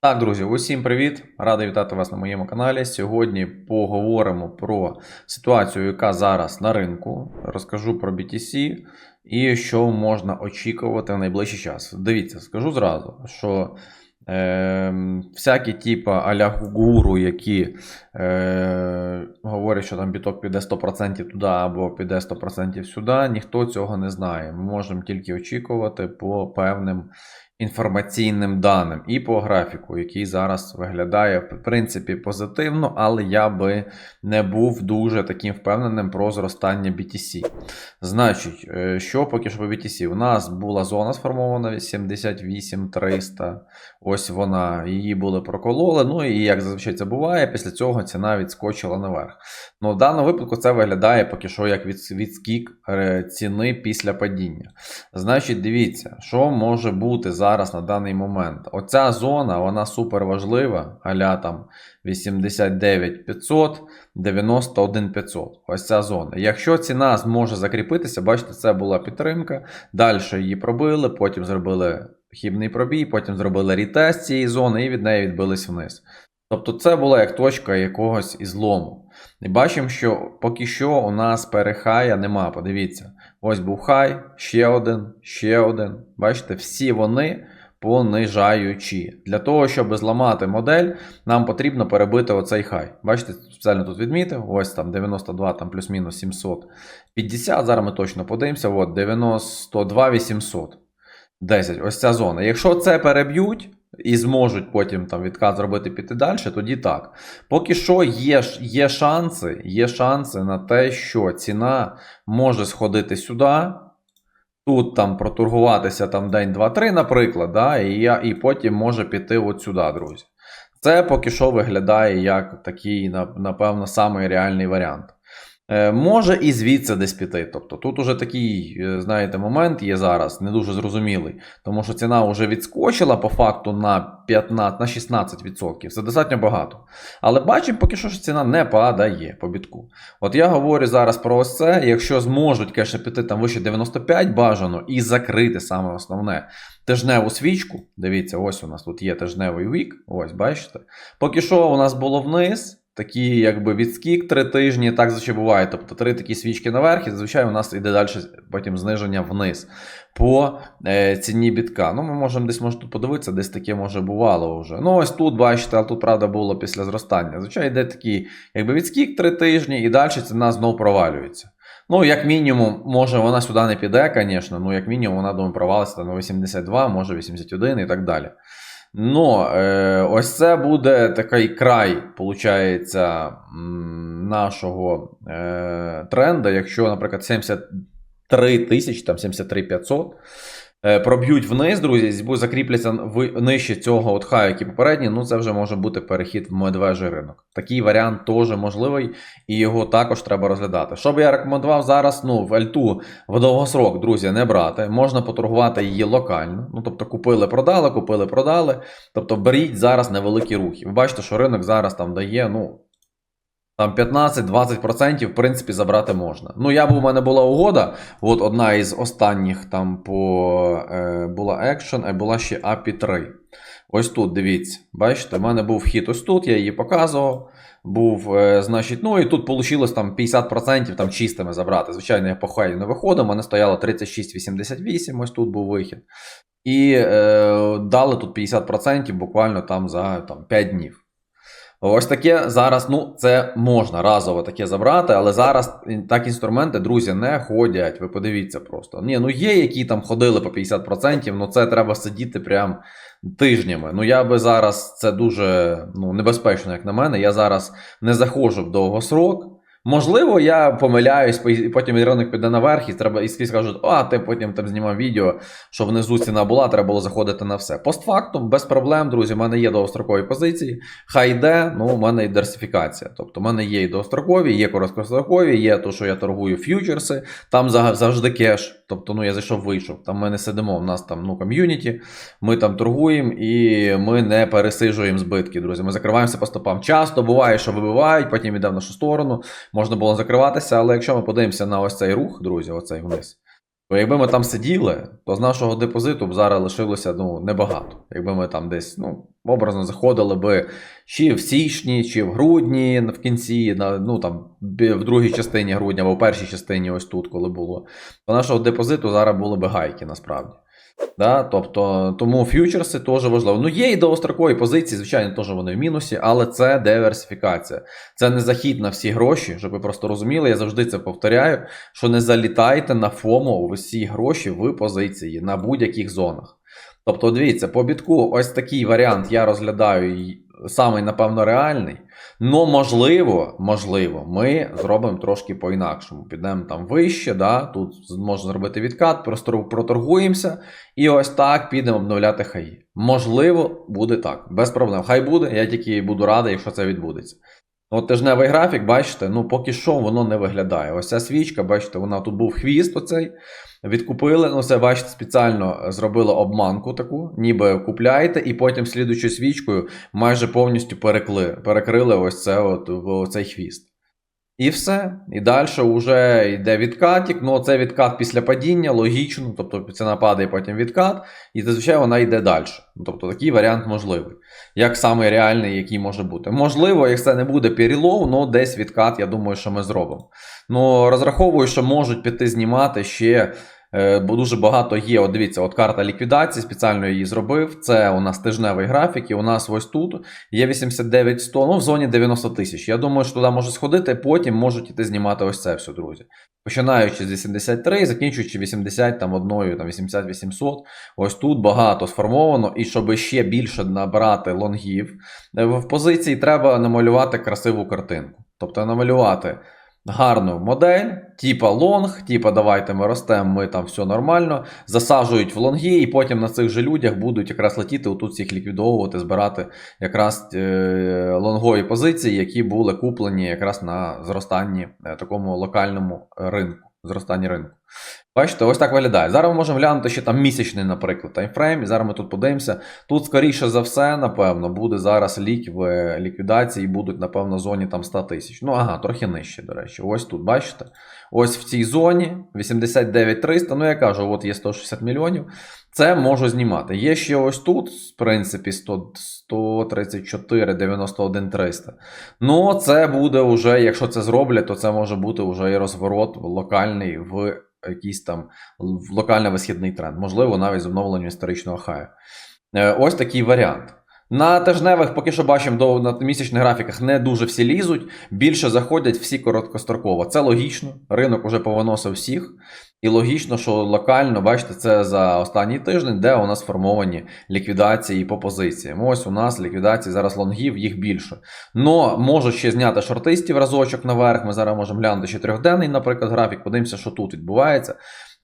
Так, друзі, усім привіт! Радий вітати вас на моєму каналі. Сьогодні поговоримо про ситуацію, яка зараз на ринку. Розкажу про BTC і що можна очікувати в найближчий час. Дивіться, скажу зразу, що е, всякі типа аля гуру, які е, говорять, що там біток піде 100% туди або піде 100% сюди, ніхто цього не знає. Ми можемо тільки очікувати по певним інформаційним даним і по графіку, який зараз виглядає в принципі позитивно, але я би не був дуже таким впевненим про зростання BTC. Значить, е, що поки що по BTC? У нас була зона сформована 78300. Ось вона, її були прокололи. Ну і як зазвичай це буває, після цього ціна відскочила наверх. Ну, в даному випадку це виглядає поки що як від, відскік е, ціни після падіння. Значить, дивіться, що може бути зараз на даний момент. Оця зона, вона супер важлива, аля там 89 500, 91 500. Ось ця зона. Якщо ціна зможе закріпитися, бачите, це була підтримка. Далі її пробили, потім зробили хібний пробій, потім зробили рітест цієї зони і від неї відбились вниз. Тобто це була як точка якогось ізлому. І бачимо, що поки що у нас перехая нема. Подивіться, ось був хай, ще один, ще один. Бачите, всі вони понижаючі. Для того, щоб зламати модель, нам потрібно перебити оцей хай. Бачите, спеціально тут відмітив. Ось там 92, там плюс-мінус 750. Зараз ми точно подивимося. От 92 800. 10. Ось ця зона. Якщо це переб'ють. І зможуть потім там відкат зробити піти далі, тоді так. Поки що є є шанси, є шанси на те, що ціна може сходити сюди, тут там проторгуватися там день, два, три, наприклад, да, і, я, і потім може піти от сюди, друзі. Це поки що виглядає як такий, напевно, самий реальний варіант. Е, може і звідси десь піти. Тобто тут уже такий, е, знаєте, момент є зараз, не дуже зрозумілий, тому що ціна вже відскочила по факту на 15, на 16%. Це достатньо багато. Але бачимо, поки що що ціна не падає по бітку. От я говорю зараз про ось це. Якщо зможуть, конечно, піти там вище 95 бажано і закрити саме основне. Тижневу свічку, дивіться, ось у нас тут є тижневий вік. Ось, бачите. Поки що у нас було вниз. Такі, якби відскік три тижні, так зазвичай буває. Тобто три такі свічки наверх, і зазвичай у нас йде далі потім зниження вниз по е, ціні бітка. Ну, ми можемо десь може тут подивитися, десь таке може бувало вже. Ну, ось тут, бачите, але тут, правда, було після зростання. Зазвичай йде такий, якби відскік три тижні, і далі ціна знову провалюється. Ну, як мінімум, може вона сюди не піде, звісно, ну, як мінімум, вона думаю, провалиться на 82, може 81 і так далі. Ну, е, ось це буде такий край, виходить, нашого е, тренда. Якщо, наприклад, 73 тисячі, там 73 500 е, проб'ють вниз, друзі, закріпляться нижче цього от хаю, який попередній, ну це вже може бути перехід в медвежий ринок. Такий варіант теж можливий, і його також треба розглядати. Що би я рекомендував зараз, ну, в альту в довгосрок, друзі, не брати. Можна поторгувати її локально. Ну, тобто купили, продали, купили, продали. Тобто беріть зараз невеликі рухи. Ви бачите, що ринок зараз там дає, ну. Там 15-20% в принципі забрати можна. Ну, я був, у мене була угода. От одна із останніх там по е, була Action, а була ще API 3. Ось тут, дивіться. Бачите, в мене був вхід ось тут, я її показував. Був, е, значить, ну і тут вийшло там 50% там чистими забрати. Звичайно, я по хаю не виходив, у мене стояло 36,88, ось тут був вихід. І е, дали тут 50% буквально там за там, 5 днів. Ось таке зараз, ну, це можна разово таке забрати, але зараз так інструменти, друзі, не ходять. Ви подивіться просто. Ні, ну є, які там ходили по 50%, ну це треба сидіти прям тижнями. Ну я би зараз це дуже ну, небезпечно, як на мене. Я зараз не заходжу в довгосрок. Можливо, я помиляюсь, і потім ринок піде наверх, і треба і скажуть, а ти потім там знімав відео, що внизу ціна була, треба було заходити на все. Постфактум, без проблем, друзі, в мене є довгострокові позиції. Хай йде, ну у мене і диверсифікація. Тобто, в мене є і довгострокові, є короткострокові, є то, що я торгую ф'ючерси, там завжди кеш. Тобто, ну я зайшов, вийшов. Там ми не сидимо, у нас там ну, ком'юніті, ми там торгуємо і ми не пересижуємо збитки, друзі. Ми закриваємося по стопам. Часто буває, що вибивають, потім йде в нашу сторону можна було закриватися, але якщо ми подивимося на ось цей рух, друзі, оцей вниз, Бо якби ми там сиділи, то з нашого депозиту б зараз лишилося ну, небагато. Якби ми там десь ну, образно заходили би чи в січні, чи в грудні в кінці, ну там в другій частині грудня або в першій частині, ось тут, коли було, то нашого депозиту зараз були би гайки насправді. Да? Тобто, тому фьючерси теж важливо. Ну, є і довгострокові позиції, звичайно, теж вони в мінусі, але це диверсифікація. Це не захід на всі гроші, щоб ви просто розуміли. Я завжди це повторяю, що не залітайте на ФОМО в усі гроші в позиції на будь-яких зонах. Тобто, дивіться, по бітку ось такий варіант я розглядаю самий, напевно, реальний. Ну, можливо, можливо, ми зробимо трошки по-інакшому. Підемо там вище, да? тут можна зробити відкат, просто проторгуємося, і ось так підемо обновляти хаї. Можливо, буде так, без проблем. Хай буде, я тільки буду радий, якщо це відбудеться. От тижневий графік, бачите, ну поки що воно не виглядає. Ось ця свічка, бачите, вона тут був хвіст оцей. Відкупили, ну це, бачите, спеціально зробили обманку таку, ніби купляєте, і потім слідуючою свічкою майже повністю перекли, перекрили ось це от, цей хвіст. І все. І далі вже йде відкатик. Ну, це відкат після падіння, логічно. Тобто ціна падає, потім відкат, і зазвичай вона йде далі. Ну, Тобто такий варіант можливий. Як самий реальний, який може бути. Можливо, якщо не буде перелов, ну десь відкат, я думаю, що ми зробимо. Ну, розраховую, що можуть піти знімати ще. Е, Бо дуже багато є. От дивіться, от карта ліквідації, спеціально її зробив. Це у нас тижневий графік, і у нас ось тут є 89 100, ну в зоні 90 тисяч. Я думаю, що туди може сходити, потім можуть іти знімати ось це все, друзі. Починаючи з 83, закінчуючи 80 там одною, там 80 800. Ось тут багато сформовано, і щоб ще більше набрати лонгів е, в позиції, треба намалювати красиву картинку. Тобто намалювати гарну модель, типа лонг, типа давайте ми ростемо, ми там все нормально, засаджують в лонги, і потім на цих же людях будуть якраз летіти, отут всіх ліквідовувати, збирати якраз е, лонгові позиції, які були куплені якраз на зростанні е, такому локальному ринку. Зростанні ринку. Бачите, ось так виглядає. Зараз ми можемо глянути ще там місячний, наприклад, таймфрейм. І зараз ми тут подивимося. Тут, скоріше за все, напевно, буде зараз лік в е, ліквідації, будуть, напевно, в зоні там 100 тисяч. Ну, ага, трохи нижче, до речі. Ось тут, бачите? Ось в цій зоні 89 300. Ну, я кажу, от є 160 мільйонів. Це можу знімати. Є ще ось тут, в принципі, 100, 134, 91 300. Ну, це буде вже, якщо це зроблять, то це може бути вже і розворот локальний в якийсь там локально-висхідний тренд. Можливо, навіть з обновленням історичного хаю. Е, Ось такий варіант. На тижневих, поки що бачимо, на місячних графіках не дуже всі лізуть, більше заходять всі короткостроково. Це логічно. Ринок уже повиносив всіх. І логічно, що локально, бачите, це за останній тиждень, де у нас сформовані ліквідації по позиціям. Ось у нас ліквідації зараз лонгів, їх більше. Но можу ще зняти шортистів разочок наверх. Ми зараз можемо глянути ще трьохденний, наприклад, графік. Подивимося, що тут відбувається.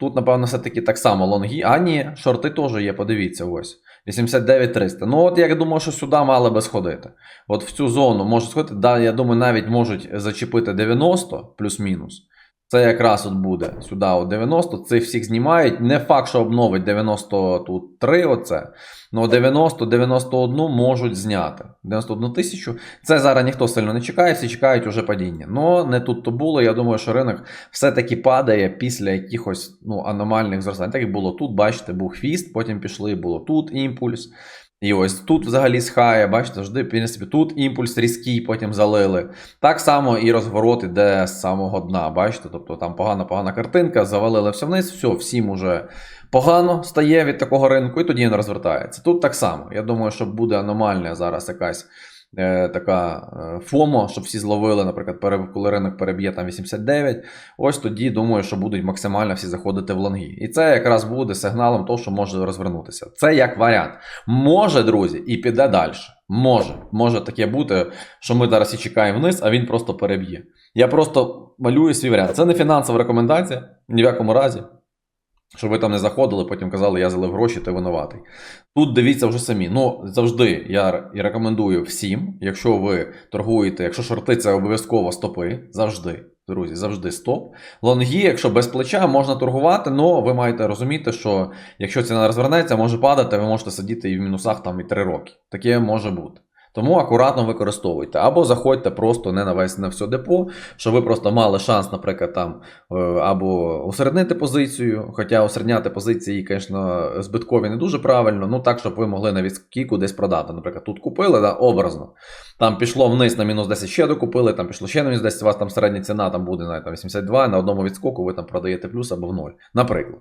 Тут, напевно, все-таки так само лонги. А ні, шорти теж є, подивіться, ось. 89 300. Ну, от я думаю, що сюди мали би сходити. От в цю зону може сходити. Да, я думаю, навіть можуть зачепити 90 плюс-мінус. Це якраз от буде сюди от 90, цих всіх знімають. Не факт, що обновить 93 оце. Ну 90-91 можуть зняти. 91 тисячу. Це зараз ніхто сильно не чекає, всі чекають уже падіння. Ну не тут то було. Я думаю, що ринок все-таки падає після якихось ну, аномальних зростань. Так як було тут, бачите, був хвіст, потім пішли, було тут імпульс. І ось тут взагалі схає, бачите, завжди, в принципі, тут імпульс різкий, потім залили. Так само і розворот іде з самого дна, бачите? Тобто там погана-погана картинка, завалили все вниз, все, всім уже погано стає від такого ринку, і тоді він розвертається. Тут так само. Я думаю, що буде аномальна зараз якась така е, ФОМО, щоб всі зловили, наприклад, коли ринок переб'є там 89. Ось тоді думаю, що будуть максимально всі заходити в лонги. І це якраз буде сигналом того, що може розвернутися. Це як варіант. Може, друзі, і піде далі. Може, може таке бути, що ми зараз і чекаємо вниз, а він просто переб'є. Я просто малюю свій варіант. Це не фінансова рекомендація, ні в якому разі. Щоб ви там не заходили, потім казали, я залив гроші, ти винуватий. Тут дивіться вже самі. Ну, завжди я і рекомендую всім, якщо ви торгуєте, якщо шорти це обов'язково стопи, завжди, друзі, завжди стоп. Лонги, якщо без плеча, можна торгувати, але ви маєте розуміти, що якщо ціна розвернеться, може падати, ви можете сидіти і в мінусах там і 3 роки. Таке може бути. Тому акуратно використовуйте. Або заходьте просто не на весь на все депо, щоб ви просто мали шанс, наприклад, там е, або усереднити позицію. Хоча усередняти позиції, звісно, збиткові не дуже правильно. Ну так, щоб ви могли на відскіку десь продати. Наприклад, тут купили да, образно. Там пішло вниз на мінус 10 ще докупили, там пішло ще на мінус 10, у вас там середня ціна там буде там 82, на одному відскоку ви там продаєте плюс або в ноль. Наприклад.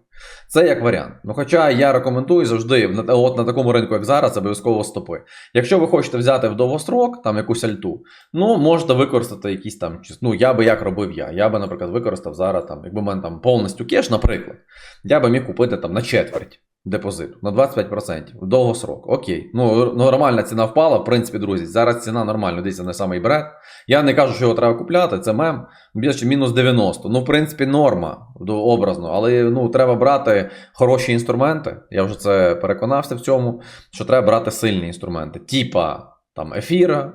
Це як варіант. Ну, хоча я рекомендую завжди, от на такому ринку, як зараз, обов'язково стопи. Якщо ви хочете взяти в довгострок, там якусь альту, ну можете використати якісь там, ну я би як робив я. Я би, наприклад, використав зараз там, якби в мене там повністю кеш, наприклад, я би міг купити там на четверть депозиту, на 25%, в довгосрок. Окей. Ну, нормальна ціна впала, в принципі, друзі. Зараз ціна нормальна, дивіться, не самий бред. Я не кажу, що його треба купляти, це мем. Більше мінус 90. Ну, в принципі, норма образно, але ну, треба брати хороші інструменти. Я вже це переконався в цьому, що треба брати сильні інструменти, типа там ефіра,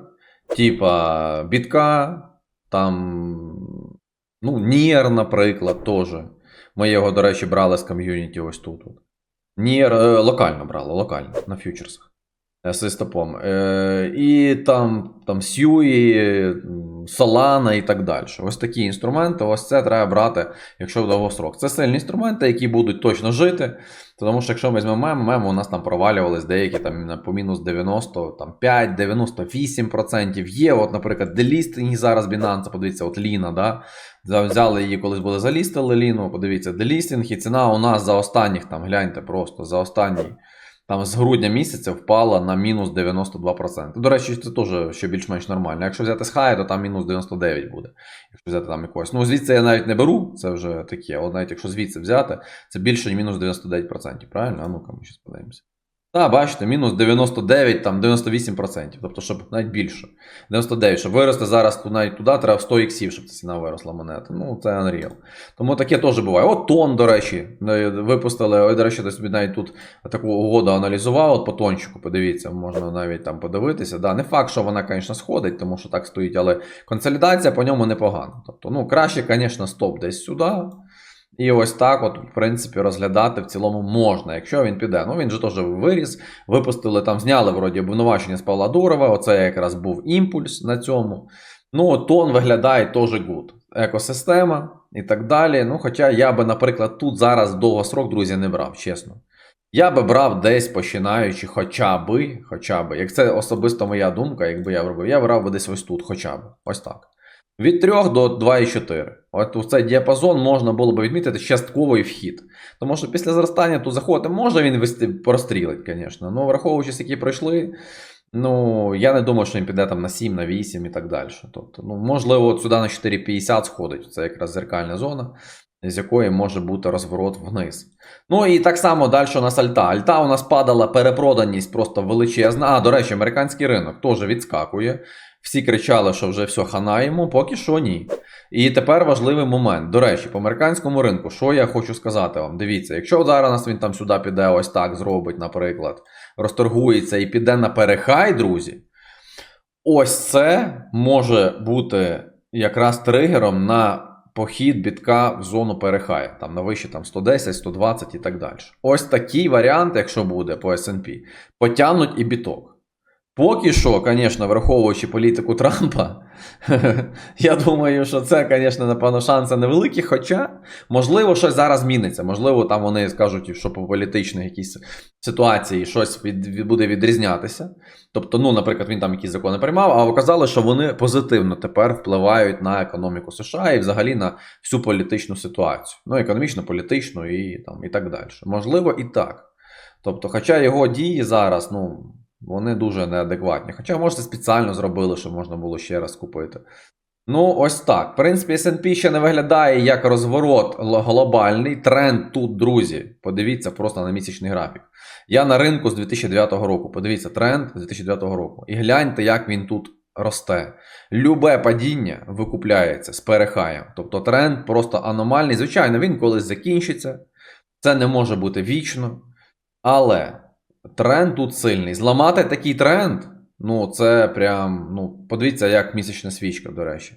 типа бітка, там ну, Нір, наприклад, теж. Ми його, до речі, брали з ком'юніті ось тут. от. Е, локально брали, локально, на фьючерсах. Е, З стопом. Е, і там, там Сьюї, Solana і так далі. Ось такі інструменти, ось це треба брати, якщо в довгострок. Це сильні інструменти, які будуть точно жити. Тому що якщо ми візьмемо мем, мем, у нас там провалювались деякі там по мінус 90, там 5, 98% є. От, наприклад, делістинг зараз Binance, подивіться, от Ліна, да? Взяли її, колись були залістили Ліну, подивіться, делістинг, і ціна у нас за останніх, там, гляньте просто, за останній, там з грудня місяця впала на мінус 92%. До речі, це теж ще більш-менш нормально. Якщо взяти з хай, то там мінус 99 буде. Якщо взяти там якогось. Ну, звідси я навіть не беру, це вже таке. От навіть якщо звідси взяти, це більше, ніж мінус 99%, правильно? А ну-ка, ми зараз подивимося. Так, бачите, мінус 99, там 98%. Тобто, щоб навіть більше. 99, щоб вирости зараз навіть туди, треба 100 іксів, щоб ця ціна виросла монети. Ну, це Unreal. Тому таке теж буває. От тон, до речі, е, випустили. Ой, до речі, собі навіть тут таку угоду аналізував. От по тончику, подивіться, можна навіть там подивитися. Да, не факт, що вона, звісно, сходить, тому що так стоїть, але консолідація по ньому непогана. Тобто, ну, краще, звісно, стоп десь сюди. І ось так, от, в принципі, розглядати в цілому можна, якщо він піде. Ну, він же теж виріс. Випустили там, зняли вроді обвинувачення з Павла Дурова. Оце якраз був імпульс на цьому. Ну, тон виглядає теж гуд. Екосистема і так далі. Ну, хоча я би, наприклад, тут зараз довгострок, друзі, не брав, чесно. Я би брав десь починаючи, хоча би, хоча би, як це особисто моя думка, якби я робив, я брав би десь ось тут, хоча б. Ось так. Від 3 до 2,4. От у цей діапазон можна було б відмітити частковий вхід. Тому що після зростання тут заходити можна він вести прострілить, звісно. Ну, враховуючи, які пройшли, ну, я не думаю, що він піде там на 7, на 8 і так далі. Тобто, ну, можливо, от сюди на 4,50 сходить. Це якраз зеркальна зона, з якої може бути розворот вниз. Ну і так само далі у нас Альта. Альта у нас падала перепроданість просто величезна. А, до речі, американський ринок теж відскакує. Всі кричали, що вже все ханаємо, поки що ні. І тепер важливий момент. До речі, по американському ринку, що я хочу сказати вам? Дивіться, якщо зараз він там сюди піде, ось так зробить, наприклад, розторгується і піде на перехай, друзі. Ось це може бути якраз тригером на похід бітка в зону перехай, там на вище там 110, 120 і так далі. Ось такий варіант, якщо буде по SP, потягнуть і біток. Поки що, звісно, враховуючи політику Трампа, я думаю, що це, звісно, напевно, шанси невеликі. Хоча, можливо, щось зараз зміниться. Можливо, там вони скажуть, що по політичних якійсь ситуації щось від, буде відрізнятися. Тобто, ну, наприклад, він там якісь закони приймав, а оказали, що вони позитивно тепер впливають на економіку США і взагалі на всю політичну ситуацію. Ну, економічно, політичну і, там, і так далі. Можливо, і так. Тобто, хоча його дії зараз, ну. Вони дуже неадекватні. Хоча, може, спеціально зробили, щоб можна було ще раз купити. Ну, ось так. В принципі, SP ще не виглядає як розворот глобальний. Тренд тут, друзі. Подивіться просто на місячний графік. Я на ринку з 2009 року. Подивіться тренд з 2009 року. І гляньте, як він тут росте. Любе падіння викупляється з перехаєм. Тобто тренд просто аномальний. Звичайно, він колись закінчиться. Це не може бути вічно. Але тренд тут сильний. Зламати такий тренд, ну це прям, ну, подивіться, як місячна свічка, до речі,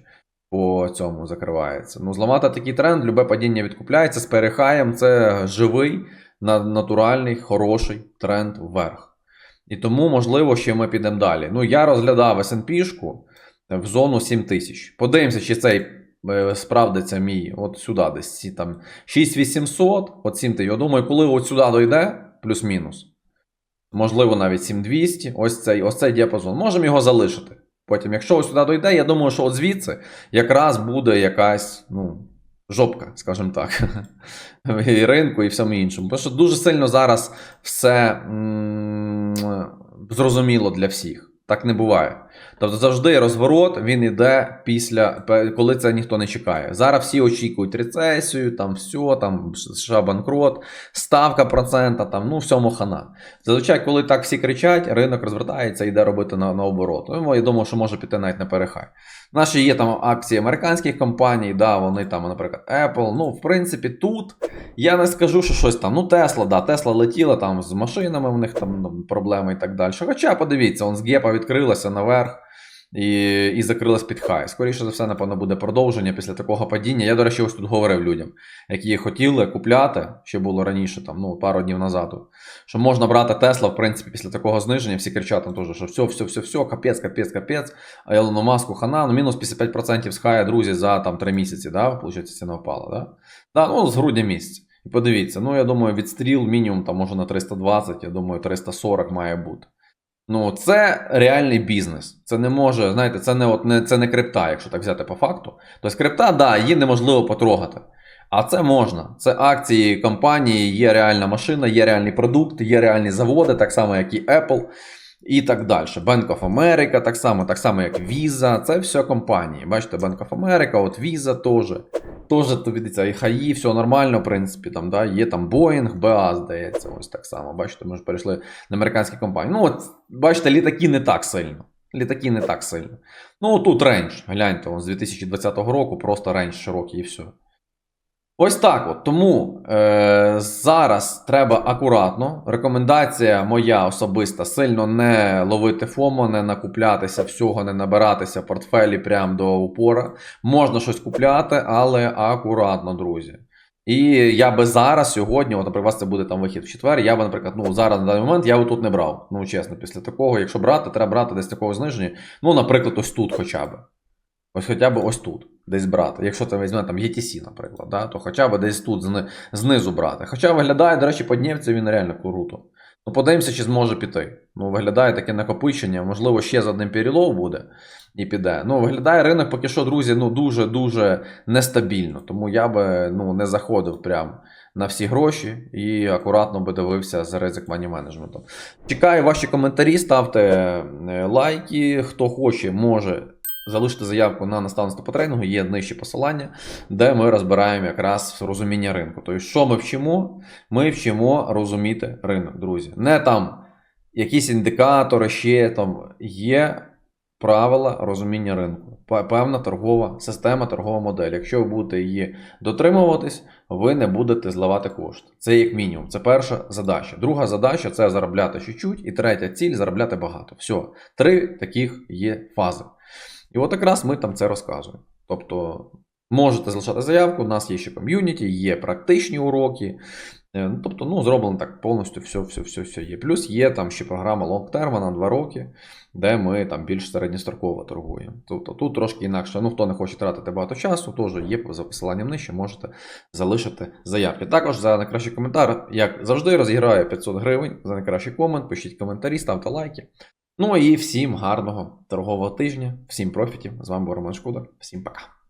по цьому закривається. Ну, зламати такий тренд, любе падіння відкупляється з перехаєм. Це живий, натуральний, хороший тренд вверх. І тому, можливо, ще ми підемо далі. Ну, я розглядав S&P-шку в зону 7 тисяч. Подивимося, чи цей е, справдиться мій от сюди десь там 6800, от 7. Я думаю, коли от сюди дойде, плюс-мінус, можливо, навіть 7200, ось цей, ось цей діапазон. Можемо його залишити. Потім, якщо ось сюди дойде, я думаю, що от звідси якраз буде якась, ну, жопка, скажімо так, і ринку, і всьому іншому. Тому що дуже сильно зараз все м, зрозуміло для всіх. Так не буває. Тобто завжди розворот він іде після, коли це ніхто не чекає. Зараз всі очікують рецесію, там все, там США банкрот, ставка процента, там, ну, всьому хана. Зазвичай, коли так всі кричать, ринок розвертається і йде робити на, оборот. Тому я думаю, що може піти навіть на перехай. Наші є там акції американських компаній, да, вони там, наприклад, Apple. Ну, в принципі, тут я не скажу, що щось там. Ну, Тесла, да, Тесла летіла там з машинами, в них там ну, проблеми і так далі. Хоча, подивіться, он з гепа відкрилася наверх. І, і закрилась під хай. Скоріше за все, напевно, буде продовження після такого падіння. Я, до речі, ось тут говорив людям, які хотіли купляти, що було раніше, там, ну, пару днів назад, що можна брати Тесла, в принципі, після такого зниження. Всі кричать там теж, що все, все, все, все, капець, капець, капець. А Елону Маску хана, ну, мінус 55% з хая, друзі, за там 3 місяці, да? Получається, ціна впала, да? Да, ну, з грудня місяця. І подивіться, ну я думаю, відстріл мінімум там може на 320, я думаю, 340 має бути. Ну, це реальний бізнес. Це не може, знаєте, це не от не це не крипта, якщо так взяти по факту. Тобто крипта, да, її неможливо потрогати. А це можна. Це акції компанії, є реальна машина, є реальний продукт, є реальні заводи, так само, як і Apple, і так далі. Bank of America, так само, так само, як Visa. Це все компанії. Бачите, Bank of America, от Visa теж. Теж то видиться, і хаї, все нормально, в принципі, там, да, є там Boeing, BA, здається, ось так само. Бачите, ми ж перейшли на американські компанії. Ну, от, бачите, літаки не так сильно. Літаки не так сильно. Ну, тут рейндж, гляньте, з 2020 року просто рейндж широкий і все. Ось так от. Тому е, зараз треба акуратно. Рекомендація моя особиста: сильно не ловити ФОМО, не накуплятися всього, не набиратися портфелі прямо до упора. Можна щось купляти, але акуратно, друзі. І я би зараз, сьогодні, от, наприклад, у вас це буде там вихід в четвер, я би, наприклад, ну зараз на даний момент я би тут не брав. Ну, чесно, після такого, якщо брати, треба брати десь такого зниження. Ну, наприклад, ось тут хоча б. Ось хоча б ось тут, десь брати. Якщо ти візьме там ETC, наприклад, да, то хоча б десь тут зни- знизу брати. Хоча виглядає, до речі, по днівці він реально круто. Ну, подивимося, чи зможе піти. Ну, виглядає таке накопичення, можливо, ще з одним перелов буде і піде. Ну, виглядає ринок поки що, друзі, ну дуже-дуже нестабільно. Тому я би ну, не заходив прям на всі гроші і акуратно би дивився за ризик мані менеджментом. Чекаю ваші коментарі, ставте е, лайки. Хто хоче, може залишити заявку на наставництво по тренінгу, є нижче посилання, де ми розбираємо якраз розуміння ринку. Тобто, що ми вчимо? Ми вчимо розуміти ринок, друзі. Не там якісь індикатори, ще там є правила розуміння ринку. Певна торгова система, торгова модель. Якщо ви будете її дотримуватись, ви не будете зливати кошти. Це як мінімум. Це перша задача. Друга задача це заробляти чуть-чуть. І третя ціль заробляти багато. Все, три таких є фази. І от якраз ми там це розказуємо. Тобто, можете залишати заявку, у нас є ще ком'юніті, є практичні уроки. Е, Ну, тобто, ну, зроблено так повністю все, все, все, все є. Плюс є там ще програма лонгтерма на 2 роки, де ми там більш середньостроково торгуємо. Тобто тут трошки інакше. Ну, хто не хоче тратити багато часу, теж є за посиланням нижче, можете залишити заявки. Також за найкращий коментар, як завжди, розіграю 500 гривень за найкращий комент. Пишіть коментарі, ставте лайки. Ну і всім гарного торгового тижня, всім профітів. З вами був Роман Шкуда. Всім пока.